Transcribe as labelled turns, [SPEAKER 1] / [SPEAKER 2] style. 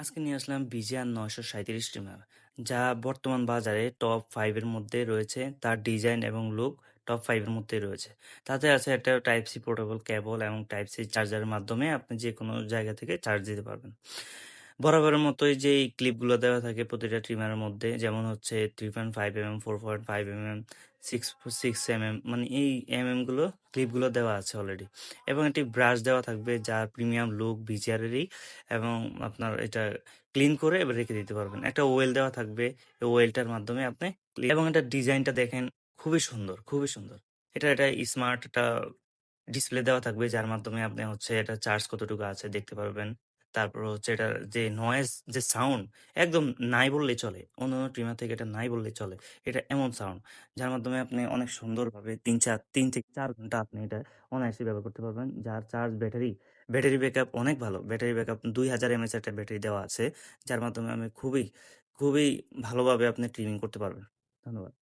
[SPEAKER 1] আজকে নিয়ে আসলাম বিজিআর নয়শো সাঁত্রিশ ট্রিমার যা বর্তমান বাজারে টপ ফাইভের মধ্যে রয়েছে। তার ডিজাইন এবং লুক টপ ফাইভের মধ্যে রয়েছে। তাতে আছে একটা টাইপ সি পোর্টেবল কেবল এবং টাইপ সি চার্জারের মাধ্যমে আপনি যে কোনো জায়গা থেকে চার্জ দিতে পারবেন। বরাবরের মতোই যে এই ক্লিপগুলো দেওয়া থাকে প্রতিটা ট্রিমারের মধ্যে, যেমন হচ্ছে three point five M M four point five M M six six M M মানে এই এম এমগুলো ক্লিপগুলো দেওয়া আছে অলরেডি এবং একটি ব্রাশ দেওয়া থাকবে যার প্রিমিয়াম লুক বিজিআরেরই এবং আপনার এটা ক্লিন করে এবার রেখে দিতে পারবেন। একটা ওয়েল দেওয়া থাকবে, এই ওয়েলটার মাধ্যমে আপনি এবং এটা ডিজাইনটা দেখেন, খুবই সুন্দর খুবই সুন্দর। এটা এটা স্মার্ট একটা ডিসপ্লে দেওয়া থাকবে, যার মাধ্যমে আপনি হচ্ছে এটা চার্জ কতটুকু আছে দেখতে পারবেন। তারপর হচ্ছে এটার যে নয়েজ যে সাউন্ড একদম নাই বললেই চলে। অন্য অন্য ট্রিমার থেকে এটা নাই বললেই চলে। এটা এমন সাউন্ড যার মাধ্যমে আপনি অনেক সুন্দরভাবে তিন চার, তিন থেকে চার ঘণ্টা আপনি এটা অনায়াসে ব্যবহার করতে পারবেন। যার চার্জ ব্যাটারি ব্যাটারি ব্যাকআপ অনেক ভালো। ব্যাটারি ব্যাকআপ দুই হাজার এমএচ একটা ব্যাটারি দেওয়া আছে, যার মাধ্যমে আমি খুবই খুবই ভালোভাবে আপনি ট্রিমিং করতে পারবেন। ধন্যবাদ।